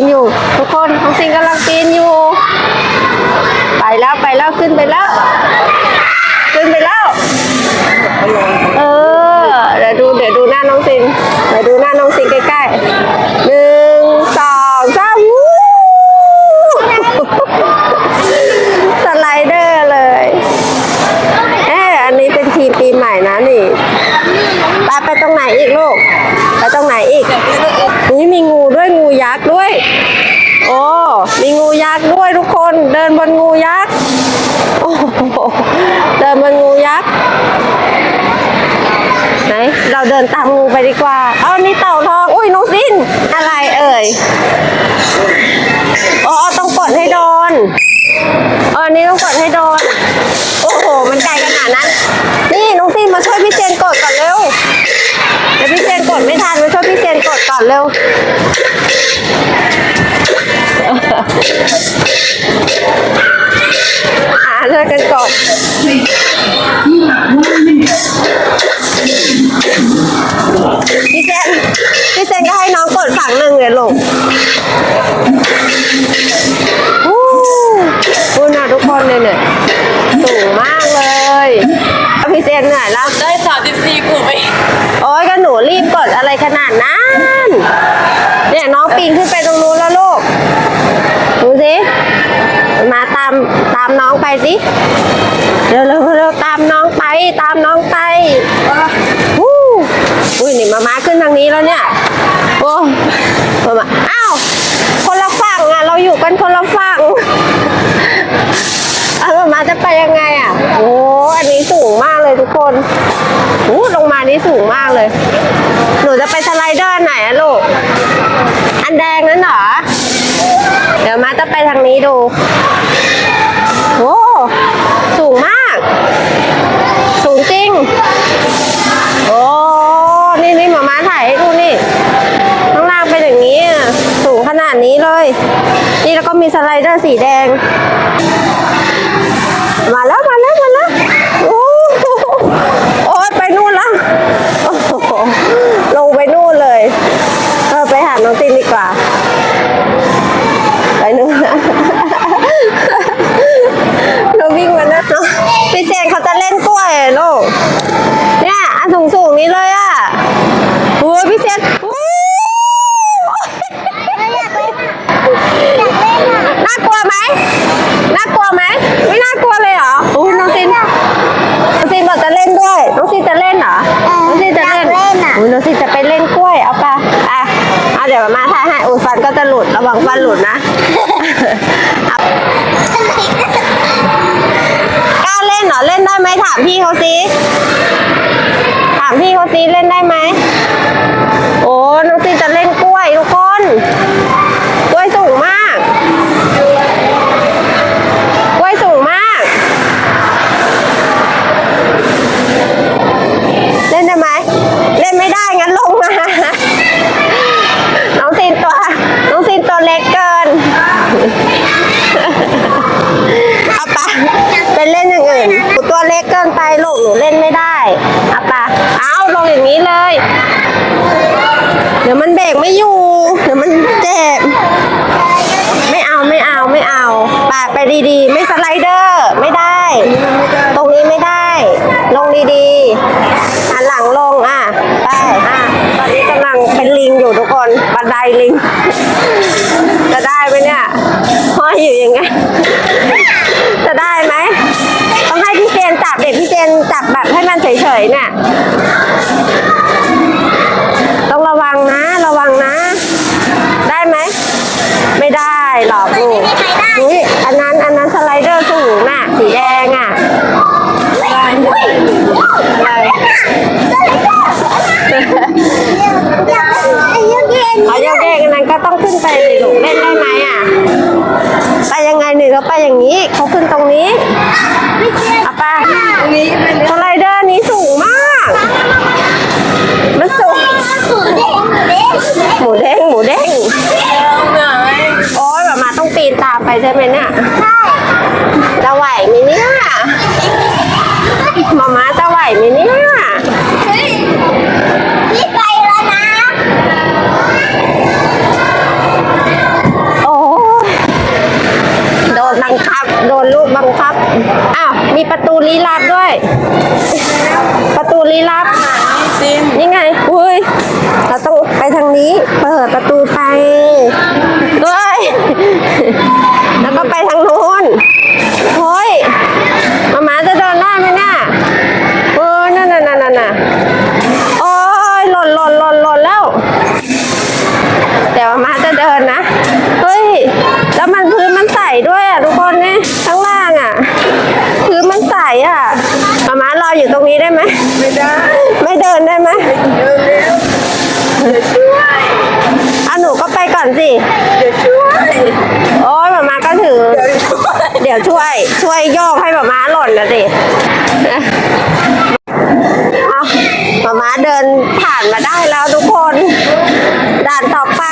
นอยู่ ทุกคนน้องซินกำลังปีนอยู่ ไปแล้วไปแล้วขึ้นไปแล้ว ขึ้นไปแล้ว เออ เดี๋ยวดูเดี๋ยวดูหน้าน้องซิน เดี๋ยวดูหน้าน้องซินใกล้ๆหนึ่งสองสามวู้ สไลเดอร์เลยเอออันนี้เป็นทีมปีใหม่นะนี่ไปไปตรงไหนอีกลูก ไปตรงไหนอีกอุ้ยมีงูด้วยงูยักษ์ด้วย โอ้ มีงูยักษ์ด้วยทุกคน เดินบนงูยักษ์ โอ้โหเดินบนงูยักษ์ ไหน เราเดินตามงูไปดีกว่า เอานี่เต่าทอง อุ้ยน้องซิน อะไรเอ่ย อ๋อ ต้องกดให้โดน เออนี่ต้องกดให้โดน โอ้โห มันไกลขนาดนั้น นี่น้องซินมาช่วยพี่เจนกดก่อนเร็ว เดี๋ยวพี่เจนกดไม่ทันมาช่วยพี่เจนกดก่อนเร็ว อ่าช่วยกันกดพี่เซนพี่เซนก็ให้น้องกดฝั่งหนึ่งเลยลูก ทุกคนเลยเนี่ยสูงมากเลยอาพี่เซนเหนื่อยแล้วได้สามสิบสี่ขวบไปโอ้ยก็หนูรีบกดอะไรขนาดนั้นเนี่ยน้องปีนขึ้นไปตรงนู้นแล้วลูกดูสิมาตามตามน้องไปสิเร็วเร็วเร็วตามน้องไปตามน้องไปวู้อุ้ยนี่มามาขึ้นทางนี้แล้วเนี่ยโอ้มามาอ้าวคนละฝั่งอะเราอยู่กันคนละฝั่ง เอามามาจะไปยังไงอะ โอ้อันนี้สูงมากเลยทุก คนโอ้ลงมานี่สูงมากเลย หนูจะไปสไลเดอร์ไหนอะลูก อันแดงนั้นเหรอ เดี๋ยวมาจะไปทางนี้ดูโอ้สูงมาก สูงจริง โอ้นี่นี่หมามาถ่ายให้ดูนี่ ข้างล่างเป็นอย่างนี้ สูงขนาดนี้เลย นี่แล้วก็มีสไลเดอร์สีแดง มาแล้วโอ้โหโอ้ยไปนู่นแล้วโอ้โหลงไปนู่นเลยเออไปหาน้องตินดีกว่า ไปนู่นนะเราวิ่งมานะเนาะพี่เจนเขาจะเล่นกล้วยอะลูกเนี่ยอันสูงสูงๆนี้เลยอะโอ้ยพี่เจนอู้น่ากลัวไหมน่ากลัวไหมไม่น่ากลัวเลยเหรอโอ้ยน้องซินน้องซินบอกจะเล่นด้วยน้องซินจะเล่นเหรอน้องซินจะเล่น อยากเล่นอะ อุ้ยน้องซินจะไปเล่นกล้วยเอาไปอะเอาเดี๋ยวมาถ่ายให้อุ้ยฟันก็จะหลุดระ วันหลุดนะเอากล้าเล่นเหรอ เล่นได้ไหมถามพี่เขาสิ ถามพี่เขาสิเล่นได้ไหม ดีๆ ไม่สไลเดอร์ไม่ได้ ตรงนี้ไม่ได้ ลงดีๆหันหลังลงอะไปอะตอนนี้กำลังเป็นลิงอยู่ทุกคนบันไดลิง จะได้ไหมเนี่ยห้อยอยู่ยังไงจะได้ไหมต้องให้พี่เจนจับเด็กพี่เจนจับแบบให้มันเฉยๆเนี่ยต้องระวังนะ ระวังนะ ได้ไหม ไม่ได้หรอกลูกอุ้ยอันนั้นอันนั้นสไลเดอร์สูงน่ะ สีแดงอะ เอาโยกเยกอันนั้นก็ต้องขึ้นไปสิลูกเล่นได้ไหมอะ ไปยังไงหนึ่งเขาไปอย่างนี้เขาขึ้นตรงนี้เอาไปสไลเดอร์นี้สูงมาก มันสูง หมูเด้งหมูเด้งหนื่อยโอ้ยแบบมาต้องปีนตามไปใช่ไหมเนี่ย ใช่ จะไหวไหมเนี่ยมาม่าจะ ไหวไหมเนี่ย ได้ไหมไม่ได้ ไม่เดินได้ไหมเดินเร็วจะช่วยอะหนูก็ไปก่อนสิจะช่วยโอ้ยมามาก็ถือจะช่วยเดี๋ยวช่วย ช่วยโยกให้มาม้าหล่นนะสิเอามาม้าเดินผ่านมาได้แล้วทุกคน ด่านต่อไป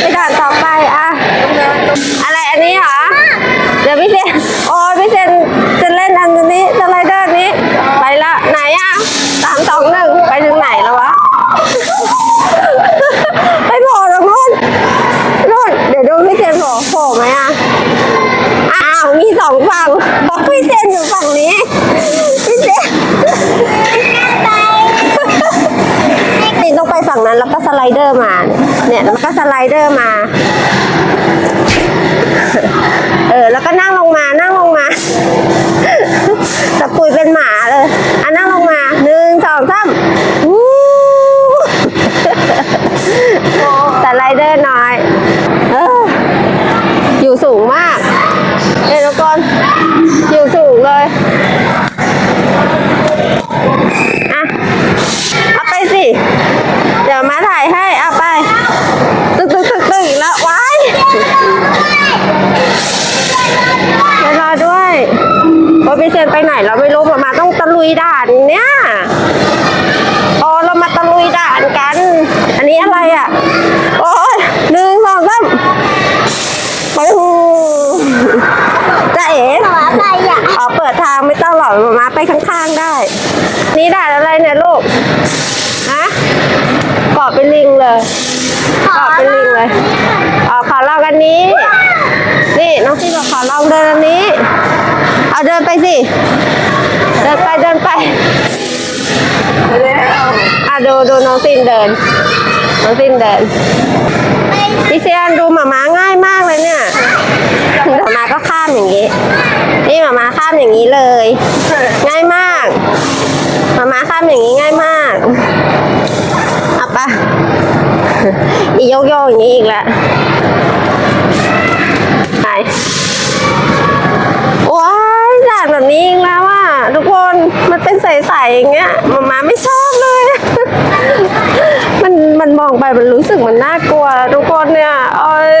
ไปด่านต่อไปอะอะไรอันนี้เหรอเดี๋ยวพี่เซนโอ้ย มีสองฝั่งบอกพี่เซนอยู่ฝั่งนี้พี่เซนนี่ต้องไปฝั่งนั้นแล้วก็สไลเดอร์มา เนี่ยแล้วก็สไลเดอร์มา เออแล้วก็นั่งลงมานั่งลงมา เลย อะ เอาไปสิ เดี๋ยวมาถ่ายให้ เอาไป ตึกตึกตึกตึกแล้วว้ายไปรอด้วยโอ้ยพี่เซนไปไหนเราไม่รู้มามาต้องตะลุยด่านเนี่ยอ๋อเรามาตะลุยด่านกัน อันนี้อะไรอะ โอ้ยหนึ่งสองสามไปหูจะเอ๋ ขอไปอะ อ๋อเปิดทางไม่ต้องหมาไปข้างๆได้ นี่ด่านอะไรเนี่ยลูกฮะเกาะเป็นลิงเลยขอเกาะเป็นลิงเลยอ๋อขอลองอันนี้ นี่น้องซีบอกขอลองเดินอันนี้ เอาเดินไปสิ เดินไปเดินไปแล้วอะดูดูน้องซินเดิน น้องซินเดินพี่เซียนดูหมาม้าง่ายมากเลยเนี่ยาก็ข้ามอย่างนี้ นี่หมามาข้ามอย่างนี้เลย ง่ายมากหมามาข้ามอย่างนี้ง่ายมากเอาปะอีโยกโยกอย่างนี้อีกแล้วไปว้ายหลานแบบนี้อีกแล้วอะทุกคนมันเป็นใสๆอย่างเงี้ยหมามาไม่ชอบเลย มันมันมองไปมันรู้สึกมันน่ากลัว ทุกคนเนี่ยอ้ย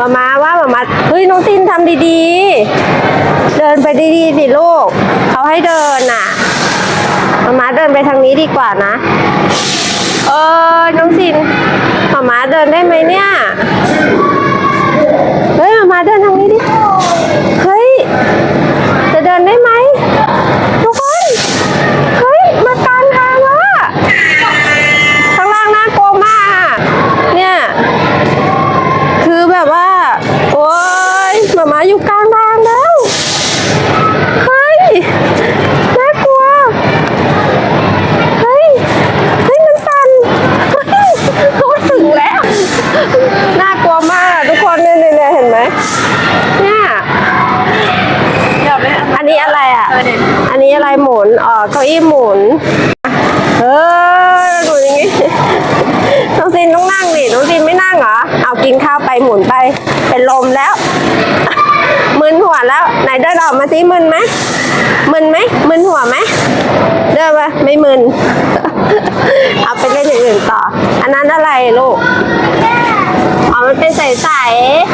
มามาว่ามามาเฮ้ย น้องตินทำดีๆ เดินไปดีๆสิลูกเขาให้เดินน่ะมามาเดินไปทางนี้ดีกว่านะ เออน้องตินมามาเดินได้ไหมเนี่ย เฮ้ยมามาเดินทางนี้ดิ เฮ้ย หมุนไปเป็นลมแล้ว มึนหัวแล้ว ไหนเดินออกมาสิมึนไหมมึนไหมมึนหัวไหมเดินมาไม่มึน เอาไปเล่นอย่างอื่นต่อ อันนั้นอะไรลูกอ๋อมันเป็นใส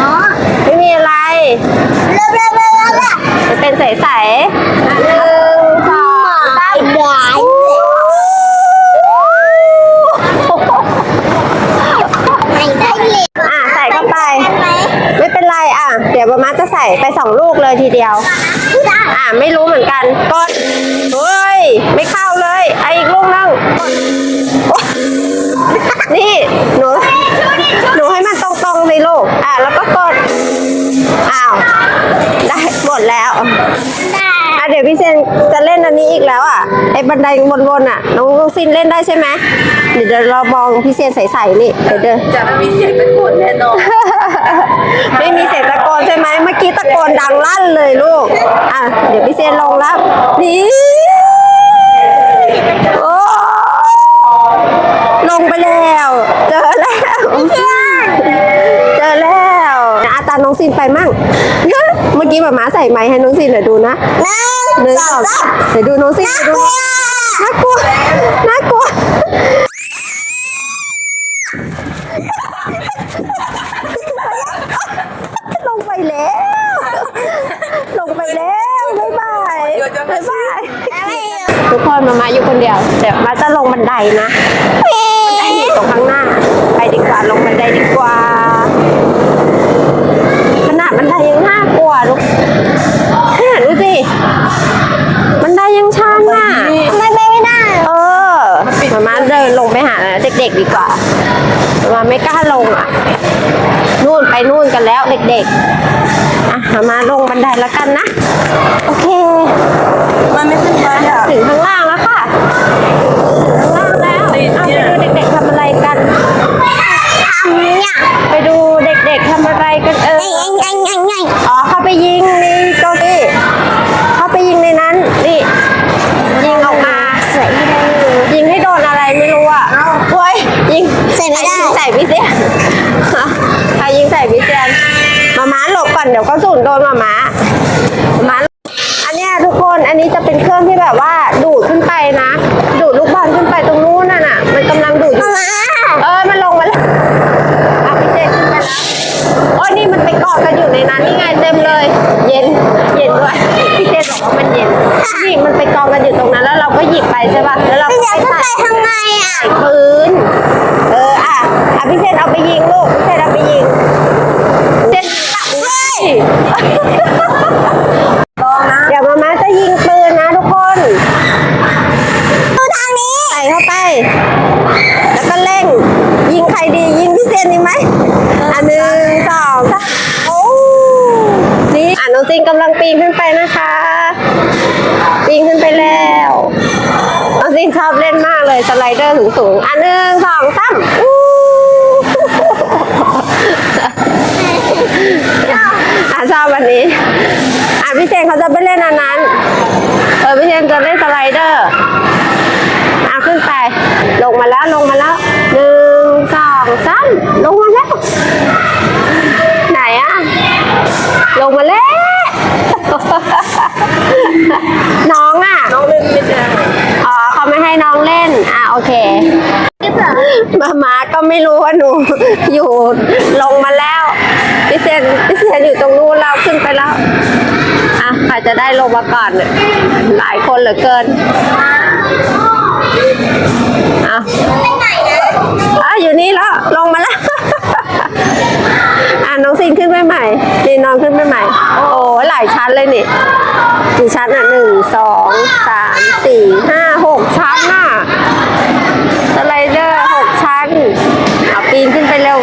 ๆไม่มีอะไรเร็วเร็วเร็วเร็วเร็วมันเป็นใสๆหนึ่งสองสาม เดี๋ยวมาม่าจะใส่ไปสองลูกเลยทีเดียว อ่าไม่รู้เหมือนกันกดเฮ้ยไม่เข้าเลยไอะอีกลูกนึงกดนี่หนูหนูให้มันตรงๆสิลูก อ่าแล้วก็กด อ้าว ได้หมดแล้ว อะเดี๋ยวพี่เซนจะเล่นอันนี้อีกแล้วอะไอ้บันไดวนๆอะน้องน้องซินเล่นได้ใช่ไหมเดี๋ยวเดี๋ยวเรามองพี่เซนใส่ๆนี่เดี๋ยวเดินจะไม่มีเสียงตะโกนแน่นอนไม่มีเสียงตะโกนใช่ไหมเมื่อกี้ตะโกนดังลั่นเลยลูกอะเดี๋ยวพี่เซนลงแล้วนี่ กี้หมาม้าใส่ไม้ให้น้องซินเดี๋ยวดูนะหนึ่งหนึ่งสสอองงสามเดี๋ยวดูน้องซินเดี๋ยวดูน่ากลัวน่ากลัวลงไปแล้ว ลงไปแล้วบ๊ายบายเดี๋ยวจะมาบ๊ายบายทุกคนมามาอยู่คนเดียว เดี๋ยวมาจะลงบันไดนะ แล้วกันนะ โอเค มันไม่ขึ้นไปอะถึงข้างล่างแล้วค่ะถึงข้างล่างแล้วติดเอาเนี่ไปยดูเด็กๆทำอะไรกันทำเนี่ยไปดูเด็กๆทำอะไรกันเออไงไงไงไงอ๋อเข้าไปยิงในโตัวนี้เข้าไปยิงในนั้นนี่ยิงออกมาสวยที่ได้ยิงให้โดนอะไรไม่รู้อะเฮ้ยยิงใส่ไม่ได้ยิงใส่พี่เซียนใครยิงใส่พี่เซียนมาม้าหลบก่อนเดี๋ยวก็สูนโดนมาม้ามาม้าอันเนี้ยทุกคนอันนี้จะเป็นเครื่องที่แบบว่าดูดขึ้นไปนะ ดูดลูกบอลขึ้นไปตรงนู้นน่ะน่ะ มันกำลังดูดอยู่ มา เออมันลงมาแล้วอะพี่เจขึ้นไปแล้วโอ้ยนี่มันไปเกาะกันอยู่ในนั้นนี่ไงเต็มเลย เย็น เย็นด้วย พี่เจบอกว่ามันเย็น นี่ มันอยู่ตรงนั้นแล้วเราก็หยิบไปใช่ป่ะแล้วเราก็ไปใส่ ไปทำไงอะ ใส่ปืน เอออะอะพี่เจนเอาไปยิงลูก พี่เจนเอาไปยิงเจนอุ้ย ลองนะ เดี๋ยวมาม่าจะยิงปืนนะทุกคน ดูทางนี้ ใส่เข้าไป แล้วก็เร่ง ยิงใครดี ยิงพี่เซนดีไหมอะหนึ่งสองสามโอ้นี่อะน้องจิงกำลังปีนขึ้นไปนะคะ ปีนขึ้นไปแล้วน้องจิงชอบเล่นมากเลยสไลเดอร์สูงๆอะหนึ่งสองสามอู้อะ ชอบวันนี้อะพี่เซนเขาจะไปเล่นอันนั้น เออพี่เซนจะเล่นสไลเดอร์อะขึ้นไป ลงมาแล้วลงมาแล้วหนึ่งสองสามลงมาแล้ว ไหนอะลงมาแล้ว น้องอะน้องเล่นไม่ได้อ๋อเขาไม่ให้น้องเล่น อะโอเค มามาก็ไม่รู้ว่าหนู อยู่ลงมาแล้วพี่เซนพี่เซนอยู่ตรงนู้นเราขึ้นไปแล้วอะใครจะได้ลงมาก่อนเนี่ยหลายคนเหลือเกินอะไปไหนนะอะอยู่นี่แล้วลงมาแล้วอะน้องซินขึ้นไปใหม่นี่น้องขึ้นไปใหม่ โอ้หลายชั้นเลยนี่กี่ชั้นอะหนึ่งสองสามสี่ห้าหกชั้นอะสไลเดอร์หกชั้นเอาปีนขึ้นไปเร็ว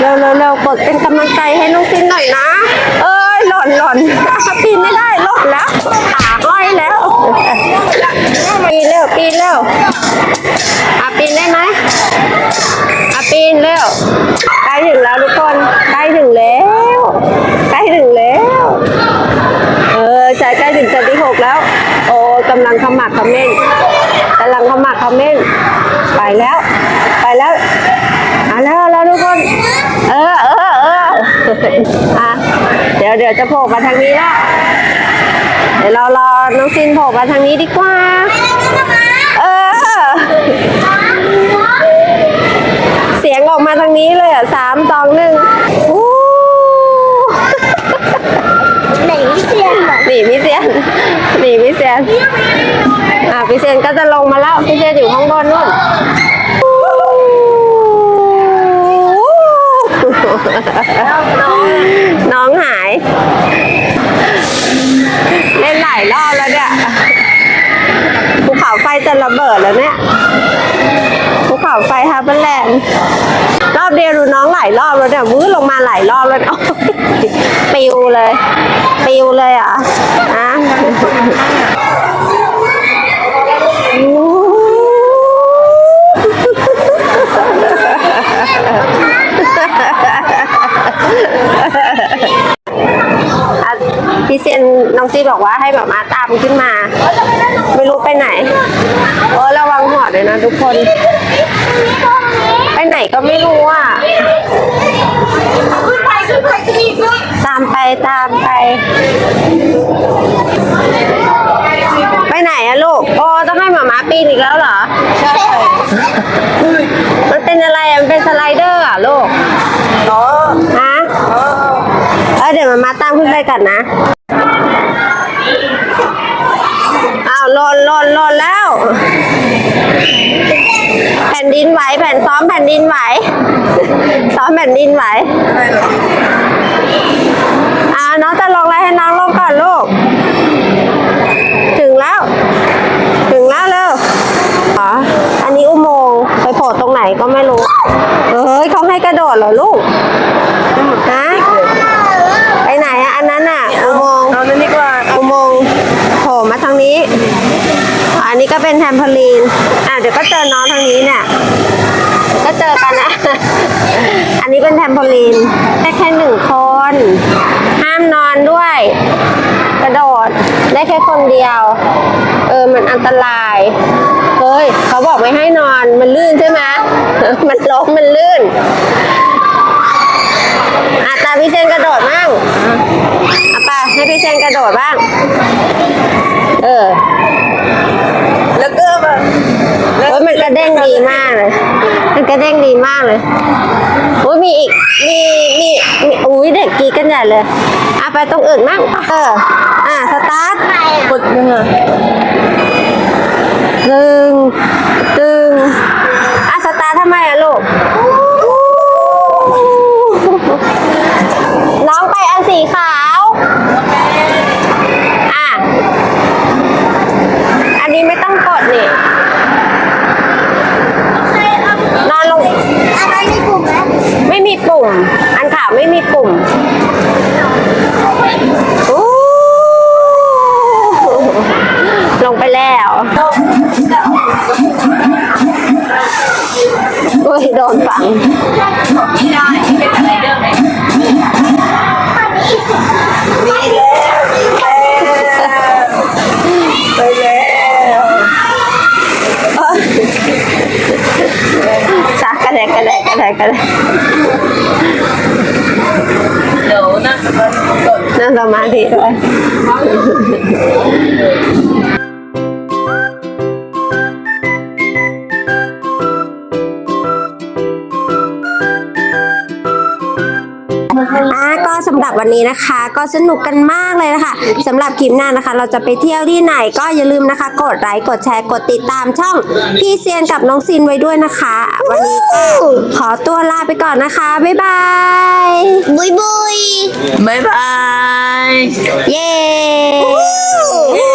เร็วเร็วเร็วกดเป็นกำลังใจให้น้องซินหน่อยนะ เอ้ยหล่นหล่น ปีนไม่ได้ล่นแล้วขาห้อยแล้ว ปีนเร็วปีนเร็วอะปีนได้ไหมอาปีนเร็วใกล้ถึงแล้วทุกคนใกล้ถึงแล้วใกล้ถึงแล้ว เออใจใกล้ถึงชั้นที่หกแล้ว โอ้กำลังขมักขม้นกำลังขมักขม้นไปแล้ว ไปแล้วเอาแล้วเอาแล้วทุกคน เออเออเอออะเดี๋ยวเดี๋ยวจะโผล่มาทางนี้แล้ว ยวเรารอน้องซินโผล่มาทางนี้ดีกว่า เออ เสียงออกมาทางนี้เลยอะสามสองหนึ่งอู้ไหนพี่เซียนบอกหนีพี่เซียนหนีพี่เซียนอะพี่เซียนก็จะลงมาแล้วพี่เซียนอยู่ข้างบนนู่นน้องหาย ลายรอบแล้วเนี่ยภูเขาไฟจะระเบิดแล้วเนี่ยภูเขาไฟฮาร์เบอร์แลนด์รอบเดียวดูน้องหลายรอบแล้วเนี่ยมื้อลงมาหลายรอบแล้วปิวเลยปิวเลยอะอะ นน้องซีบอกว่าให้แบบมาตามขึ้นมา ไม่รู้ไปไหนโอ้ระวังหัวเลยนะทุกคน ไปไหนก็ไม่รู้อะขึ้นไปขึ้นไปสิขึ้นตามไปตามไป ไปไหนอะลูกโอ้ต้องให้หมาม้าปีนอีกแล้วเหรอใช่มันเป็นอะไรอะมันเป็นสไลเดอร์อะลูกเนาะฮะเออเดี๋ยวหมาม้าตามขึ้นไปกันนะอ้าวห ล่นหล่นหล่นแล้ว แผ่นดินไหวแผ่นซ้อมแผ่นดินไหว ซ้อมแผ่นดินไหวอะไรเหรออ่าน้องจะลงอะไรให้น้องลงก่อนลูก ถึงแล้ว ถึงแล้วเร็วอ๋ออันนี้อุโมงค์ไปโผล่ตรงไหนก็ไม่รู้ เอ้ยเขาให้กระโดดเหรอลูก ฮะ ไปไหนอะอันนั้นอะอุโมงค์ เอานั่นดีกว่า อุโมงค์โผล่มาทางนี้ อันนี้ก็ เป็นแทมเพลีนอะเดี๋ยวก็เจอน้องทางนี้เนี่ยก็เจอกันนะ อันนี้เป็นแทมโพลีนได้แค่หนึ่งคน ห้ามนอนด้วย กระโดดได้แค่คนเดียว เออ มันอันตราย เฮ้ย เขาบอกไม่ให้นอน มันลื่นใช่ไหมมันล้มมันลื่นอะตาพี่เซนกระโดดบ้างอะไปให้พี่เซนกระโดดบ้าง เออ โอ้ยมันกระเด้งดีมากเลย มันกระเด้งดีมากเลยโอ้ยมีอีก มีมีมีอุ้ยเด็กกีกันใหญ่เลยอะไปตรงอื่นมั่งเออ อะสตาร์ทกดยังไงหนึ่งตึงอะสตาร์ททำไมอะลูกน้องไปอันสีขาว อะ อันนี้ไม่ต้องกดนี่ เคยเอา นอนลง อะไรในกลุ่มไหม ไม่มีปุ่ม อันขาว ไม่มีปุ่มอู้ลงไปแล้วโอ้ยโดนฝังไม่ได้เป็นอะไรเรื่องไหนมีแล้วมีแล้วไปแล้วชักระแดกกระแดกกระแดกกระแดกเดี๋ย นั่งสมาธิด้วย หรับวันนี้นะคะ ก็สนุกกันมากเลยนะคะสำหรับคลิปหน้านะคะ เราจะไปเที่ยวที่ไหนก็อย่าลืมนะคะ กดไลค์กดแชร์กดติดตามช่องพี่เซียนกับน้องซินไว้ด้วยนะคะ วันนี้ก็ขอตัวลาไปก่อนนะคะ บ๊ายบาย บุยบุยบ๊ายบาย เย้